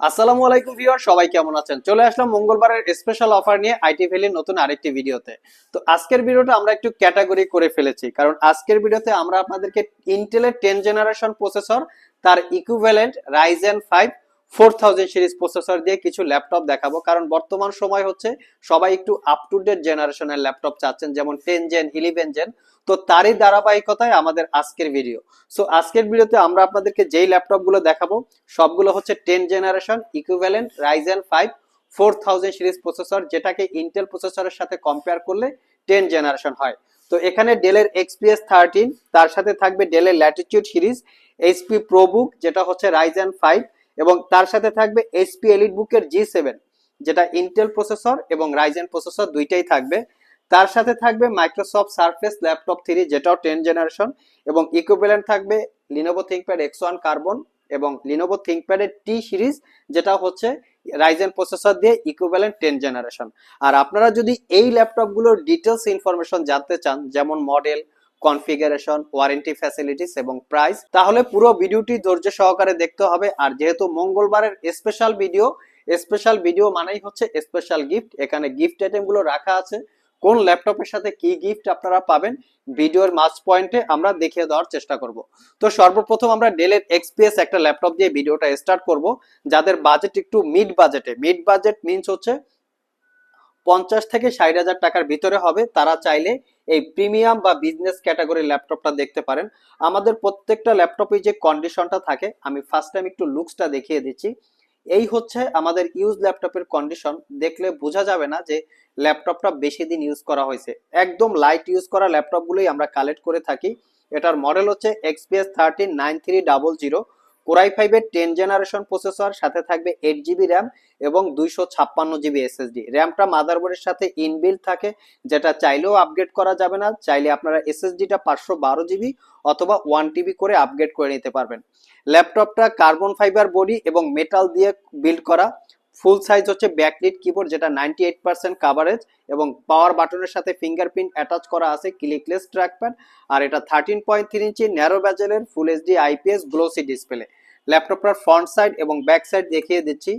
আসসালামু আলাইকুম ভিউয়ার, সবাই কেমন আছেন? চলে আসলাম মঙ্গলবারের স্পেশাল অফার নিয়ে আইটি ভ্যালির নতুন আরেকটি ভিডিওতে। তো আজকের ভিডিওটা আমরা একটু ক্যাটাগরি করে ফেলেছি, কারণ আজকের ভিডিওতে আমরা আপনাদেরকে ইন্টেলের টেন জেনারেশন প্রসেসর তার equivalent Ryzen five four thousand series processor দিয়ে কিছু ল্যাপটপ দেখাবো। কারণ বর্তমান সময় হচ্ছে সবাই একটু আপ টু ডেট জেনারেশনের ল্যাপটপ চাচ্ছেন, যেমন টেন জেন ইলেভেন জেন তো তারই ধারাবাহিকতায় আমাদের আজকের ভিডিও সো আজকের ভিডিওতে আমরা আপনাদেরকে যেই ল্যাপটপগুলো দেখাবো, সবগুলো হচ্ছে ten generation equivalent Ryzen five four thousand series processor যেটাকে ইন্টেল প্রসেসরের সাথে কম্পেয়ার করলে টেন জেনারেশন হয়। তো এখানে ডেলের এক্সপিএস থার্টিন তার সাথে থাকবে ডেলের ল্যাটিটিউড সিরিজ এইচপি প্রোবুক যেটা হচ্ছে রাইজেন ফাইভ এবং তার সাথে থাকবে এইচপি এলিট বুকের জি সেভেন যেটা ইন্টেল প্রসেসর এবং রাইজেন প্রসেসর দুইটাই থাকবে। তার সাথে থাকবে মাইক্রোসফট সারফেস ল্যাপটপ থ্রি যেটাও টেন জেনারেশন এবং ইকুইভ্যালেন্ট থাকবে Lenovo ThinkPad X one carbon এবং লিনোভো থিঙ্কপ্যাডের টি সিরিজ যেটা হচ্ছে রাইজেন প্রসেসর দিয়ে ইকুইভ্যালেন্ট টেন জেনারেশন আর আপনারা যদি এই ল্যাপটপগুলোর ডিটেলস ইনফরমেশন জানতে চান, যেমন মডেল কনফিগারেশন, ওয়ারেন্টি ফ্যাসিলিটিস এবং প্রাইস। তাহলে পুরো ভিডিওটি ধৈর্য সহকারে দেখতে হবে। আর যেহেতু মঙ্গলবারের স্পেশাল ভিডিও স্পেশাল ভিডিও মানেই হচ্ছে স্পেশাল গিফট। এখানে গিফট আইটেমগুলো রাখা আছে। কোন ল্যাপটপের সাথে কি গিফট আপনারা পাবেন, ভিডিওর মাঝ পয়েন্টে আমরা দেখিয়ে দেওয়ার চেষ্টা করব। তো সর্বপ্রথম আমরা ডেলের এক্সপিএস একটা ল্যাপটপ দিয়ে ভিডিওটা স্টার্ট করব, যাদের বাজেট একটু মিড বাজেটে। মিড বাজেট মিনস হচ্ছে পঞ্চাশ থেকে ষাট হাজার টাকার ভিতরে হবে। তারা চাইলে এই প্রিমিয়াম বা বিজনেস ক্যাটাগরি ল্যাপটপটা দেখতে পারেন। আমাদের প্রত্যেকটা ল্যাপটপে যে কন্ডিশনটা থাকে, আমি ফার্স্ট টাইম একটু লুকসটা দেখিয়ে দিচ্ছি। এই হচ্ছে আমাদের ইউজ ল্যাপটপের কন্ডিশন দেখলে বোঝা যাবে না যে ল্যাপটপটা বেশি দিন ইউজ করা হয়েছে। একদম লাইট ইউজ করা ল্যাপটপগুলোই আমরা কালেক্ট করে থাকি। এটার মডেল হচ্ছে XPS thirteen nine three double zero core i ফাইভের টেন জেনারেশন প্রসেসর, সাথে থাকবে এইট জিবি র্যাম এবং দুইশো ছাপ্পান্ন জিবি এসএসডি র্যামটা মাদারবোর্ডের সাথে ইনবিল্ড থাকে, যেটা চাইলেও আপগ্রেড করা যাবে না। চাইলে আপনারা এসএসডিটা পাঁচশো বারো জিবি অথবা ওয়ান টিবি করে আপগ্রেড করে নিতে পারবেন। ল্যাপটপটা কার্বন ফাইবার বডি এবং মেটাল দিয়ে বিল্ড করা। ফুল সাইজ হচ্ছে ব্যাকলিট কিবোর্ড যেটা নাইনটি এইট পার্সেন্ট কাভারেজ এবং পাওয়ার বাটনের সাথে ফিঙ্গারপ্রিন্ট অ্যাটাচ করা আছে ক্লিকলেস ট্র্যাকপ্যাড আর এটা thirteen point three inch narrow ব্যাজেলের full HD IPS glossy display ল্যাপটপটার front side এবং ব্যাক সাইড দেখিয়ে দিচ্ছি।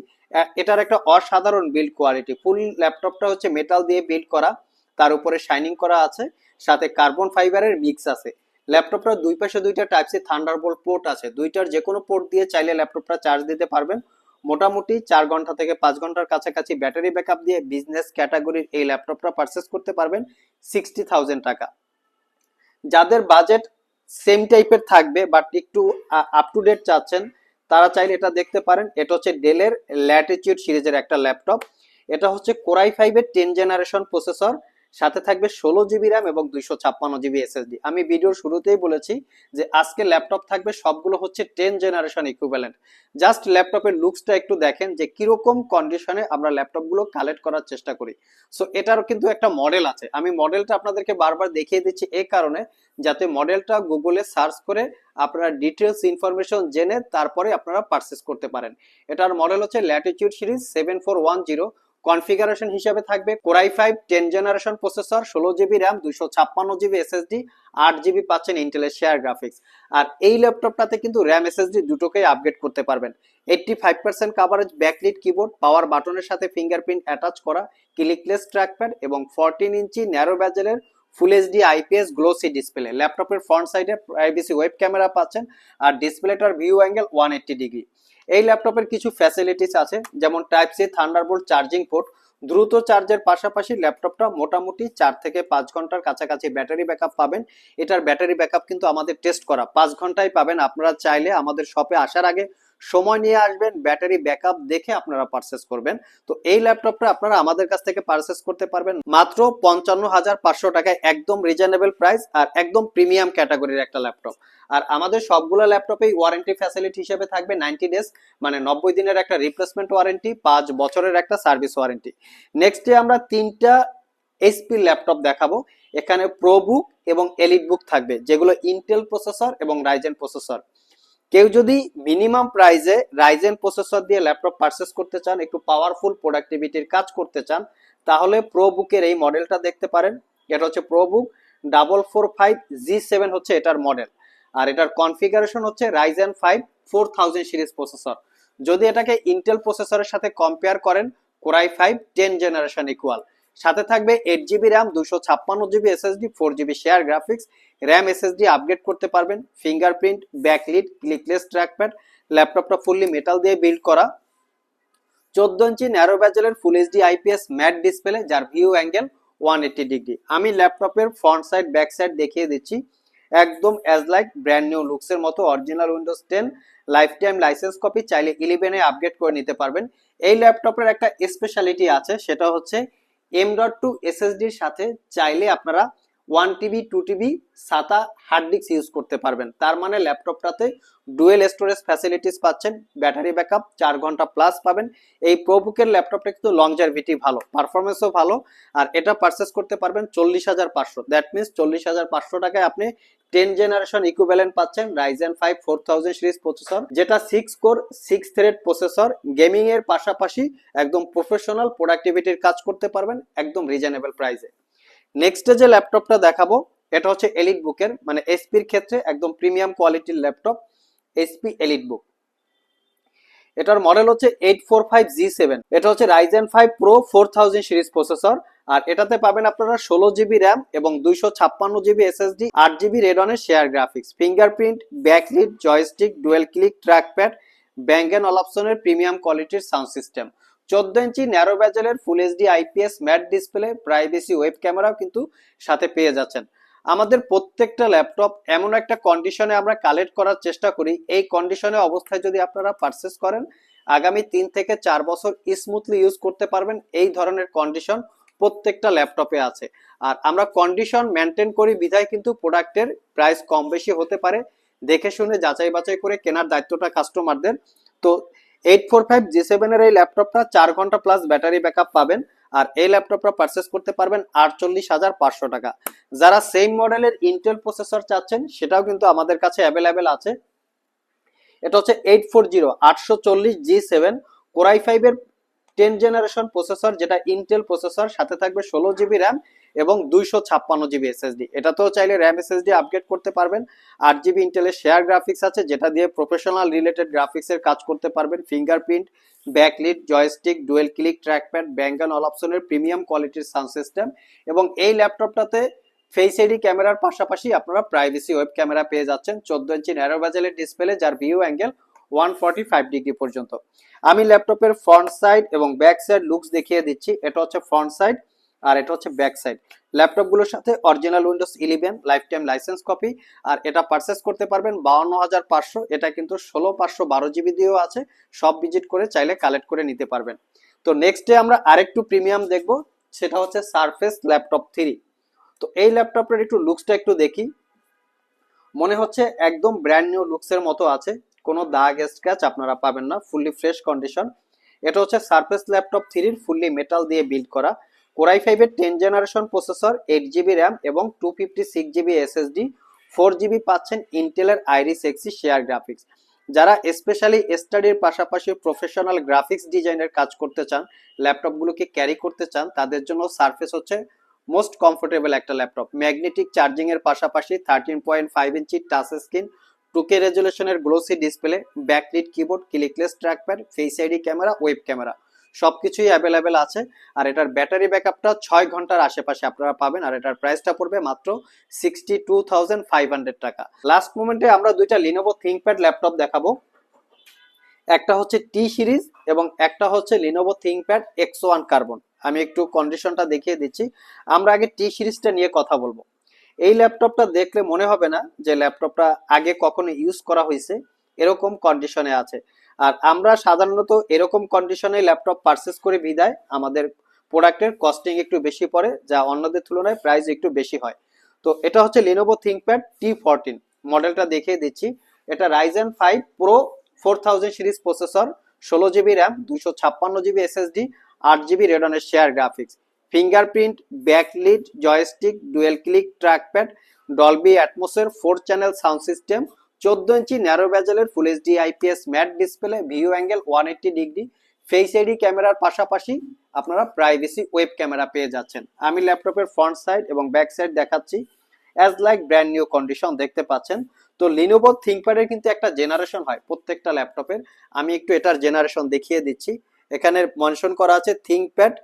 এটার একটা অসাধারণ বিল্ড কোয়ালিটি ফুল ল্যাপটপটা হচ্ছে মেটাল দিয়ে বিল্ড করা, তার উপরে শাইনিং করা আছে, সাথে কার্বন ফাইবারের মিক্স আছে। ল্যাপটপটার দুই পাশে দুইটা টাইপ সি থান্ডারবোল্ট পোর্ট আছে। দুইটার যে কোনো পোর্ট দিয়ে চাইলে ল্যাপটপটা চার্জ দিতে পারবেন। মোটামুটি চার ঘণ্টা থেকে পাঁচ ঘণ্টার কাছাকাছি ব্যাটারি ব্যাকআপ দিয়ে বিজনেস ক্যাটাগরির এই ল্যাপটপটা পারচেস করতে পারবেন সিক্সটি থাউজেন্ড টাকা। যাদের বাজেট সেম টাইপের থাকবে বাট একটু আপ টু ডেট চাচ্ছেন, তারা চাইলে এটা দেখতে পারেন। এটা হচ্ছে ডেলের ল্যাটিটিউড সিরিজের একটা ল্যাপটপ এটা হচ্ছে কোরাই ফাইভের টেন জেনারেশন প্রসেসর সাথে থাকবে ষোলো জিবি র্যাম এবং দুইশো ছাপ্পান্ন জিবি এসএসডি আমি ভিডিওর শুরুতেই বলেছি যে আজকে ল্যাপটপ থাকবে, সবগুলো হচ্ছে টেন জেনারেশন ইকুইভ্যালেন্ট জাস্ট ল্যাপটপের লুকসটা একটু দেখেন যে কীরকম কন্ডিশনে আমরা ল্যাপটপগুলো কালেক্ট করার চেষ্টা করি। সো এটারও কিন্তু একটা মডেল আছে। আমি মডেলটা আপনাদেরকে বারবার দেখিয়ে দিচ্ছি এই কারণে, যাতে মডেলটা গুগলে সার্চ করে আপনারা ডিটেলস ইনফরমেশন জেনে তারপরে আপনারা পারচেস করতে পারেন। এটার মডেল হচ্ছে latitude series seven four one zero configuration হিসেবে থাকবে core i five ten generation processor, ষোলো জিবি র্যাম দুশো ছাপ্পান্ন জিবি এসএসডি, আট জিবি পাচ্ছেন ইন্টেলের শেয়ার গ্রাফিক্স আর এই ল্যাপটপটাতে কিন্তু র্যাম এসএসডি দুটোকেই আপগ্রেড করতে পারবেন। Eighty five percent coverage backlit keyboard power বাটনের সাথে ফিঙ্গারপ্রিন্ট অ্যাটাচ করা ক্লিকলেস ট্র্যাকপ্যাড এবং fourteen inch narrow ব্যাজেলের full HD IPS glossy display ল্যাপটপের ফ্রন্ট সাইডে প্রাইভেসি ওয়েব ক্যামেরা পাচ্ছেন, আর ডিসপ্লেটার view angle one eighty degree এই ল্যাপটপের কিছু ফ্যাসিলিটিস আছে, যেমন type C Thunderbolt charging port দ্রুত চার্জের পাশাপাশি ল্যাপটপটা মোটামুটি চার থেকে পাঁচ ঘণ্টার কাছাকাছি ব্যাটারি ব্যাকআপ পাবেন। এটার ব্যাটারি ব্যাকআপ কিন্তু আমাদের টেস্ট করা, পাঁচ ঘন্টায় পাবেন। আপনারা চাইলে আমাদের শপে আসার আগে সময় নিয়ে আসবেন, ব্যাটারি ব্যাকআপ দেখে আপনারা পারচেস করবেন। তো এই ল্যাপটপটা আপনারা আমাদের কাছ থেকে পারচেস করতে পারবেন মাত্র পঞ্চান্ন হাজার পাঁচশো টাকায় একদম রিজনেবল প্রাইস আর একদম প্রিমিয়াম ক্যাটাগরির একটা ল্যাপটপ। আর আমাদের সবগুলো ল্যাপটপেই ওয়ারেন্টি ফ্যাসিলিটি হিসেবে থাকবে নাইনটি ডেজ মানে নব্বই দিনের একটা রিপ্লেসমেন্ট ওয়ারেন্টি পাঁচ বছরের একটা সার্ভিস ওয়ারেন্টি নেক্সট ডে আমরা তিনটা এইচপি ল্যাপটপ দেখাবো। এখানে প্রোবুক এবং এলিট বুক থাকবে, যেগুলো ইন্টেল প্রসেসর এবং রাইজেন প্রসেসর কেউ যদি মিনিমাম প্রাইসে রাইজেন প্রসেসর দিয়ে ল্যাপটপ পারচেস করতে চান, একটু পাওয়ারফুল প্রোডাক্টিভিটির কাজ করতে চান, তাহলে প্রো বুকের এই মডেলটা দেখতে পারেন। এটা হচ্ছে ProBook double four five G seven হচ্ছে এটার মডেল আর এটার কনফিগারেশন হচ্ছে Ryzen five four thousand series processor যদি এটাকে ইন্টেল প্রসেসরের সাথে কম্পেয়ার করেন Core i five ten generation equal সাথে থাকবে এইট জিবি র্যাম দুশো ছাপ্পান্ন GB SSD four GB share graphics RAM SSD upgrade করতে পারবেন ফিঙ্গারপ্রিন্ট ব্যাকলিট ক্লিকলেস ট্র্যাকপ্যাড ল্যাপটপটা ফুললি মেটাল দিয়ে বিল্ড করা, চোদ্দ inch narrow ব্যাজেলের full HD IPS matte display যার view angle one eighty degree আমি ল্যাপটপের ফ্রন্ট সাইড ব্যাক সাইড দেখিয়ে দিচ্ছি। একদম অ্যাজ লাইক ব্র্যান্ড নিউ লুকসের মতো original Windows ten lifetime licence copy চাইলে ইলেভেনে আপগ্রেড করে নিতে পারবেন। এই ল্যাপটপের একটা স্পেশালিটি আছে, সেটা হচ্ছে এম ডট টু এসএসডির সাথে চাইলে আপনারা one TB two TB SATA hard disk use করতে পারবেন। তার মানে ল্যাপটপটাতে ডুয়েল স্টোরেজ ফ্যাসিলিটিস পাচ্ছেন ব্যাটারি ব্যাকআপ চার ঘণ্টা প্লাস পাবেন। এই প্রোবুকের ল্যাপটপটা কিন্তু লংজারভিটি ভালো পারফরমেন্সও ভালো, আর এটা পারচেস করতে পারবেন চল্লিশ হাজার পাঁচশো। দ্যাট মিনস চল্লিশ হাজার পাঁচশো টাকায় আপনি টেন জেনারেশন ইকুইভ্যালেন্ট পাচ্ছেন Ryzen five four thousand series processor যেটা six core six thread processor gaming এর পাশাপাশি একদম প্রফেশনাল প্রোডাক্টিভিটির কাজ করতে পারবেন, একদম রিজনেবল প্রাইসে নেক্সটে যে ল্যাপটপটা দেখাবো, এটা হচ্ছে এলিট বুকের মানে এসপির ক্ষেত্রে একদম প্রিমিয়াম কোয়ালিটির ল্যাপটপ এসপি এলিট বুক এটার মডেল হচ্ছে eight four five G seven এটা হচ্ছে Ryzen five pro four thousand series processor আর এটাতে পাবেন আপনারা ষোলো জিবি র্যাম এবং দুইশো ছাপ্পান্ন জিবি এসএসডি আট GB রেডনের share graphics fingerprint backlit joystick dual click trackpad Bang and অপশনের প্রিমিয়াম কোয়ালিটির সাউন্ড সিস্টেম চোদ্দ inch narrow ব্যাজেলের full HD IPS matte display privacy web ক্যামেরাও কিন্তু সাথে পেয়ে যাচ্ছেন। আমাদের প্রত্যেকটা ল্যাপটপ এমন একটা কন্ডিশনে আমরা কালেক্ট করার চেষ্টা করি। এই কন্ডিশনে অবস্থায় যদি আপনারা পারচেস করেন, আগামী তিন থেকে চার বছর স্মুথলি ইউজ করতে পারবেন। এই ধরনের কন্ডিশন প্রত্যেকটা ল্যাপটপে আছে। আর আমরা কন্ডিশন মেনটেন করি, বিধায় কিন্তু প্রোডাক্টের প্রাইস কম বেশি হতে পারে। দেখে শুনে যাচাই বাছাই করে কেনার দায়িত্বটা কাস্টমারদের তো এইট ফোর ফাইভ জি সেভেনের এই ল্যাপটপটা চার ঘণ্টা প্লাস ব্যাটারি ব্যাকআপ পাবেন। আর এই ল্যাপটপটা পারচেস করতে পারবেন আটচল্লিশ হাজার পাঁচশো টাকা। যারা সেম মডেলের ইন্টেল প্রসেসর চাচ্ছেন, সেটাও কিন্তু আমাদের কাছে অ্যাভেলেবেল আছে। এটা হচ্ছে এইট ফোর জিরো, আটশো চল্লিশ জি সেভেন। কোরাই ফাইভের টেন জেনারেশন প্রসেসর, যেটা ইন্টেল প্রসেসর, সাথে থাকবে ষোলো জিবি র্যাম এবং দুইশো ছাপ্পান্ন জিবি এসএসডি এটাতেও চাইলে র্যাম এসএসডি আপগ্রেড করতে পারবেন। আট জিবি ইন্টেলের শেয়ার গ্রাফিক্স আছে, যেটা দিয়ে প্রফেশনাল রিলেটেড গ্রাফিক্সের কাজ করতে পারবেন। Fingerprint backlit joystick dual click trackpad Bang and all অপশনের প্রিমিয়াম কোয়ালিটির সাউন্ড সিস্টেম এবং এই ল্যাপটপটাতে ফেস আইডি ক্যামেরার পাশাপাশি আপনারা প্রাইভেসি ওয়েব ক্যামেরা পেয়ে যাচ্ছেন। চোদ্দ ইঞ্চি ন্যারো বাজেলের ডিসপ্লে যার ভিউ অ্যাঙ্গেল ওয়ান ডিগ্রি পর্যন্ত। আমি ল্যাপটপের ফ্রন্ট সাইড এবং ব্যাক সাইড লুকস দেখিয়ে দিচ্ছি। এটা হচ্ছে ফ্রন্ট সাইড আর এটা হচ্ছে ব্যাক সাইড ল্যাপটপগুলোর সাথে original Windows eleven life time licence copy আর এটা পারচেস করতে পারবেন বাউন্ন হাজার পাঁচশো। এটা কিন্তু ষোলো পাঁচশো বারো জিবি দিয়েও আছে। সব ভিজিট করে চাইলে কালেক্ট করে নিতে পারবেন। তো নেক্সট ডে আমরা আরেকটু প্রিমিয়াম দেখব। সেটা হচ্ছে সারফেস ল্যাপটপ থ্রি তো এই ল্যাপটপের একটু লুকসটা একটু দেখি। মনে হচ্ছে একদম ব্র্যান্ড নিউ লুকসের মতো আছে। কোনো দাগ স্ক্র্যাচ আপনারা পাবেন না ফুললি ফ্রেশ কন্ডিশন এটা হচ্ছে সারফেস ল্যাপটপ থ্রির ফুললি মেটাল দিয়ে বিল্ড করা। কোরাই ফাইভের ten generation processor eight GB RAM এবং two fifty six GB SSD four GB পাচ্ছেন ইন্টেলের আইরিস এক্সি শেয়ার গ্রাফিক্স যারা স্পেশালি স্টাডির পাশাপাশি প্রফেশনাল গ্রাফিক্স ডিজাইনের কাজ করতে চান ল্যাপটপগুলোকে ক্যারি করতে চান, তাদের জন্য সারফেস হচ্ছে মোস্ট কমফোর্টেবল একটা ল্যাপটপ ম্যাগনেটিক চার্জিং এর পাশাপাশি thirteen point five inch touch screen two K রেজুলেশনের glossy display backlit keyboard clickless trackpad face ID camera web camera সব কিছুই অ্যাভেলেবেল আছে। আর এটার ব্যাটারি ব্যাকআপটা ছয় ঘণ্টার আশেপাশে আপনারা পাবেন। আর এটার প্রাইসটা পড়বে মাত্র sixty two thousand five hundred টাকা। লাস্ট মোমেন্টে আমরা দুইটা লিনোভো থিঙ্কপ্যাড ল্যাপটপ দেখাবো। একটা হচ্ছে টি সিরিজ এবং একটা হচ্ছে Lenovo ThinkPad X one Carbon আমি একটু কন্ডিশনটা দেখিয়ে দিচ্ছি। আমরা আগে টি সিরিজটা নিয়ে কথা বলব। এই ল্যাপটপটা দেখলে মনে হবে না যে ল্যাপটপটা আগে কখনো ইউজ করা হয়েছে, এরকম কন্ডিশনে আছে। আর আমরা সাধারণত এরকম কন্ডিশনে ল্যাপটপ পারচেস করে বিদায়, আমাদের প্রোডাক্টের কস্টিং একটু বেশি পড়ে, যা অন্যদের তুলনায় প্রাইস একটু বেশি হয়। তো এটা হচ্ছে লিনোভো থিঙ্কপ্যাড টি ফোরটিন মডেলটা দেখিয়ে দিচ্ছি। এটা Ryzen five pro four thousand series processor ষোলো জিবি র্যাম দুশো ছাপ্পান্ন জিবি এসএসডি আট GB রেডনের share graphics fingerprint, backlit, joystick, dual click, trackpad, Dolby অ্যাটমোসের four channel sound system, চোদ্দ inch narrow ব্যাজেলের full HD IPS matte display, view angle one eighty degree, face ID ক্যামেরার পাশাপাশি আপনারা privacy web camera পেয়ে যাচ্ছেন। আমি ল্যাপটপের front side এবং back side দেখাচ্ছি। As like brand new condition দেখতে পাচ্ছেন। তো লিনোভো থিঙ্কপ্যাডের কিন্তু একটা জেনারেশন হয় প্রত্যেকটা ল্যাপটপের। আমি একটু এটার জেনারেশন দেখিয়ে দিচ্ছি। এখানে মেনশন করা আছে ThinkPad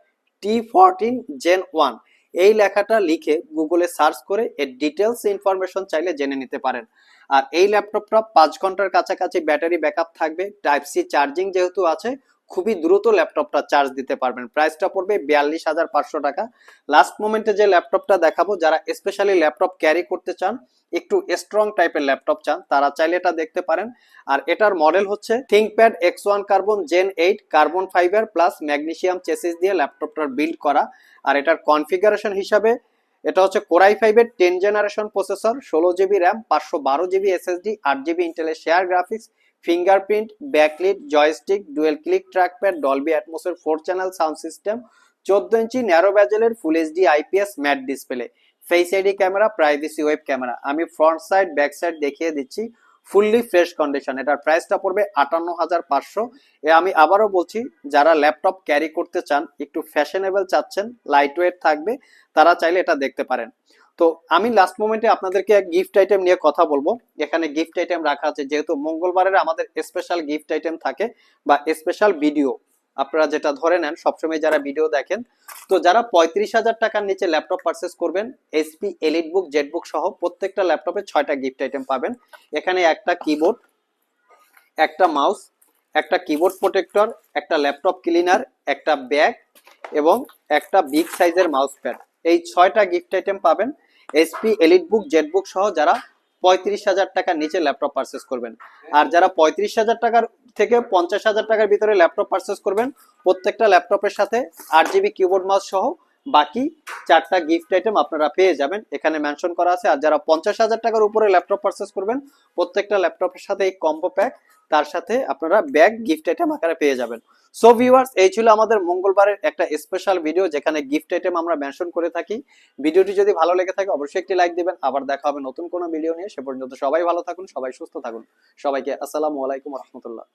T fourteen Gen one এই লেখাটা লিখে গুগলে সার্চ করে এর ডিটেলস ইনফরমেশন চাইলে জেনে নিতে পারেন। আর এই ল্যাপটপটা পাঁচ ঘণ্টার কাছাকাছি ব্যাটারি ব্যাকআপ থাকবে। টাইপ সি চার্জিং যেহেতু আছে খুবই দ্রুত ল্যাপটপটা চার্জ দিতে পারবেন। প্রাইসটা পড়বে বিয়াল্লিশ হাজার পাঁচশো টাকা। লাস্ট মোমেন্টে যে ল্যাপটপটা দেখাবো, যারা স্পেশালি ল্যাপটপ ক্যারি করতে চান, একটু স্ট্রং টাইপের ল্যাপটপ চান, তারা চাইলে এটা দেখতে পারেন। আর এটার মডেল হচ্ছে ThinkPad X one carbon Gen eight carbon fibre plus magnesium chassis দিয়ে ল্যাপটপটার বিল্ড করা। আর এটার কনফিগারেশন হিসাবে, এটা হচ্ছে কোরাই ফাইভের টেন জেনারেশন প্রসেসর ষোলো জিবি র্যাম পাঁচশো বারো জিবি এসএসডি আট জিবি ইন্টেলের share graphics fingerprint, backlit, joystick, dual click trackpad, Dolby অ্যাটমোসের four channel sound system, চোদ্দ inch narrow ব্যাজেলের full HD IPS matte display, face ID camera, privacy web camera. আমি front side, back side দেখিয়ে দিচ্ছি, fully fresh condition. এটার প্রাইসটা পড়বে আটান্ন হাজার পাঁচশো। এ আমি আবারও বলছি, যারা ল্যাপটপ ক্যারি করতে চান, একটু ফ্যাশনেবল চাচ্ছেন লাইট ওয়েট থাকবে, তারা চাইলে এটা দেখতে পারেন। তো আমি লাস্ট মোমেন্টে আপনাদেরকে এক গিফট আইটেম নিয়ে কথা বলব। এখানে গিফট আইটেম রাখা আছে, যেহেতু মঙ্গলবারের আমাদের স্পেশাল গিফট আইটেম থাকে বা স্পেশাল ভিডিও আপনারা যেটা ধরে নেন, সবসময় যারা ভিডিও দেখেন, তো যারা পঁয়ত্রিশ হাজার টাকার নিচে ল্যাপটপ পারচেস করবেন HP elite book Z book সহ প্রত্যেকটা ল্যাপটপে ছয়টা গিফট আইটেম পাবেন। এখানে একটা কিবোর্ড একটা মাউস একটা কিবোর্ড প্রোটেক্টর একটা ল্যাপটপ ক্লিনার একটা ব্যাগ এবং একটা বিগ সাইজের মাউস প্যাড এই ছয়টা গিফট আইটেম পাবেন। HP elite book Z book সহ যারা পঁয়ত্রিশ হাজার টাকার নিচে ল্যাপটপ পারচেস করবেন। আর যারা পঁয়ত্রিশ হাজার টাকার থেকে পঞ্চাশ হাজার টাকার ভিতরে ল্যাপটপ পারচেস করবেন, প্রত্যেকটা ল্যাপটপের সাথে আট জিবি কিবোর্ড মাউস সহ বাকি চারটা গিফট আইটেম আপনারা পেয়ে যাবেন। এখানে মেনশন করা আছে। আর যারা পঞ্চাশ হাজার টাকার উপরে ল্যাপটপ পারচেস করবেন, প্রত্যেকটা ল্যাপটপের সাথে এই কম্বো প্যাক তার সাথে আপনারা ব্যাগ গিফট আইটেম আকারে পেয়ে যাবেন। সো ভিউয়ার্স এই ছিল আমাদের মঙ্গলবারের একটা স্পেশাল ভিডিও যেখানে গিফট আইটেম আমরা মেনশন করে থাকি। ভিডিওটি যদি ভালো লেগে থাকে, অবশ্যই একটি লাইক দিবেন। আবার দেখা হবে নতুন কোনো ভিডিও নিয়ে। সে পর্যন্ত সবাই ভালো থাকুন, সবাই সুস্থ থাকুন। সবাইকে আসসালামু আলাইকুম রহমতুল্লাহ।